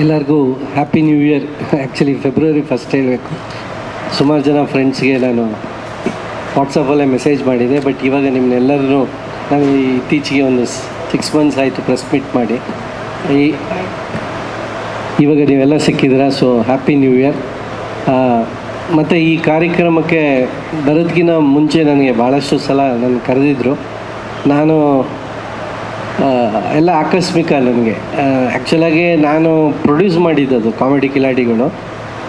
ಎಲ್ಲರಿಗೂ happy new year actually February first ಹೇಳಬೇಕು. ಸುಮಾರು ಜನ ಫ್ರೆಂಡ್ಸ್ಗೆ ನಾನು ವಾಟ್ಸಪ್ಪಲ್ಲೇ ಮೆಸೇಜ್ ಮಾಡಿದೆ ಬಟ್ ಇವಾಗ ನಿಮ್ಮನ್ನೆಲ್ಲರೂ ನಾನು ಈ ಇತ್ತೀಚೆಗೆ ಒಂದು ಸಿಕ್ಸ್ ಮಂತ್ಸ್ ಆಯಿತು ಪ್ರೆಸ್ ಮೀಟ್ ಮಾಡಿ. ಈ, ಇವಾಗ ನೀವೆಲ್ಲ ಸಿಕ್ಕಿದ್ದೀರಾ ಸೊ ಹ್ಯಾಪಿ ನ್ಯೂ ಇಯರ್ ಮತ್ತು ಈ ಕಾರ್ಯಕ್ರಮಕ್ಕೆ ಬರೋದಕ್ಕಿಂತ ಮುಂಚೆ ನನಗೆ ಭಾಳಷ್ಟು ಸಲ ನನ್ನ ಕರೆದಿದ್ದರು ನಾನು ಎಲ್ಲ ಆಕಸ್ಮಿಕ ನನಗೆ ಆ್ಯಕ್ಚುಲಾಗಿ ನಾನು ಪ್ರೊಡ್ಯೂಸ್ ಮಾಡಿದ್ದದು ಕಾಮಿಡಿ ಕಿಲಾಡಿಗಳು.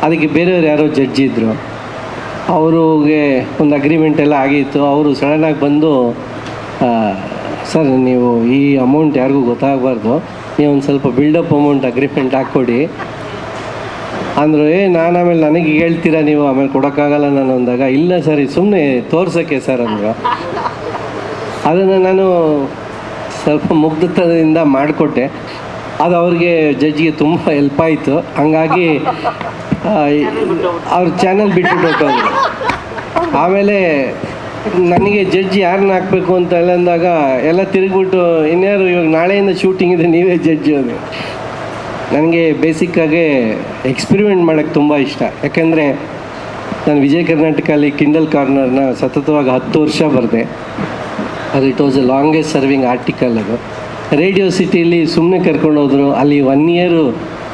ಅದಕ್ಕೆ ಬೇರೆಯವ್ರು ಯಾರೋ ಜಡ್ಜ್ ಇದ್ದರು ಅವ್ರಿಗೆ ಒಂದು ಅಗ್ರಿಮೆಂಟ್ ಎಲ್ಲ ಆಗಿತ್ತು. ಅವರು ಸಡನ್ನಾಗಿ ಬಂದು ಸರ್, ನೀವು ಈ ಅಮೌಂಟ್ ಯಾರಿಗೂ ಗೊತ್ತಾಗಬಾರ್ದು. ನೀವು ಒಂದು ಸ್ವಲ್ಪ ಬಿಲ್ಡಪ್ ಅಮೌಂಟ್ ಅಗ್ರಿಮೆಂಟ್ ಹಾಕ್ಕೊಡಿ. ಅಂದರು, ಏ, ನಾನು ಆಮೇಲೆ ನನಗೆ ಹೇಳ್ತೀರಾ ನೀವು? ಆಮೇಲೆ ಕೊಡೋಕ್ಕಾಗಲ್ಲ ನಾನು ಅಂದಾಗ, ಇಲ್ಲ ಸರ್ ಸುಮ್ಮನೆ ತೋರ್ಸೋಕ್ಕೆ ಸರ್, ಅಂದರು. ಅದನ್ನು ನಾನು ಸ್ವಲ್ಪ ಮುಗ್ಧತದಿಂದ ಮಾಡಿಕೊಟ್ಟೆ. ಅದು ಅವ್ರಿಗೆ ಜಡ್ಜ್ಗೆ ತುಂಬ ಹೆಲ್ಪ್ ಆಯಿತು. ಹಂಗಾಗಿ ಅವ್ರ ಚಾನಲ್ ಹೊರ್ಟೋದ್ರು. ಆಮೇಲೆ ನನಗೆ ಜಡ್ಜ್ ಯಾರನ್ನ ಹಾಕಬೇಕು ಅಂತ ಎಲ್ಲ ಅಂದಾಗ ಎಲ್ಲ ತಿರುಗಿಬಿಟ್ಟು, ಇನ್ಯಾರು ಇವಾಗ ನಾಳೆಯಿಂದ ಶೂಟಿಂಗ್ ಇದೆ, ನೀವೇ ಜಡ್ಜ್ ಅದು ನನಗೆ ಬೇಸಿಕ್ಕಾಗಿ ಎಕ್ಸ್ಪೆರಿಮೆಂಟ್ ಮಾಡೋಕ್ಕೆ ತುಂಬ ಇಷ್ಟ. ಯಾಕೆಂದರೆ ನಾನು ವಿಜಯ ಕರ್ನಾಟಕಲ್ಲಿ ಕಿಂಡಲ್ ಕಾರ್ನರ್ನ ಸತತವಾಗಿ ಹತ್ತು ವರ್ಷ ಬರೆದೆ. ಅದು it was a longest serving article ಅದು. ರೇಡಿಯೋ ಸಿಟಿಯಲ್ಲಿ ಸುಮ್ಮನೆ ಕರ್ಕೊಂಡು ಹೋದರು, ಅಲ್ಲಿ ಒನ್ ಇಯರು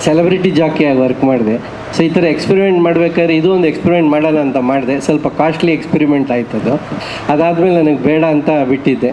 ಸೆಲೆಬ್ರಿಟಿ ಜಾಕಿಯಾಗಿ ವರ್ಕ್ ಮಾಡಿದೆ. ಸೊ ಈ ಥರ ಎಕ್ಸ್ಪೆರಿಮೆಂಟ್ ಮಾಡಬೇಕಾದ್ರೆ ಇದು ಒಂದು ಎಕ್ಸ್ಪೆರಿಮೆಂಟ್ ಮಾಡೋಣ ಅಂತ ಮಾಡಿದೆ. ಸ್ವಲ್ಪ ಕಾಸ್ಟ್ಲಿ ಎಕ್ಸ್ಪೆರಿಮೆಂಟ್ ಆಯ್ತದು. ಅದಾದಮೇಲೆ ನನಗೆ ಬೇಡ ಅಂತ ಬಿಟ್ಟಿದ್ದೆ.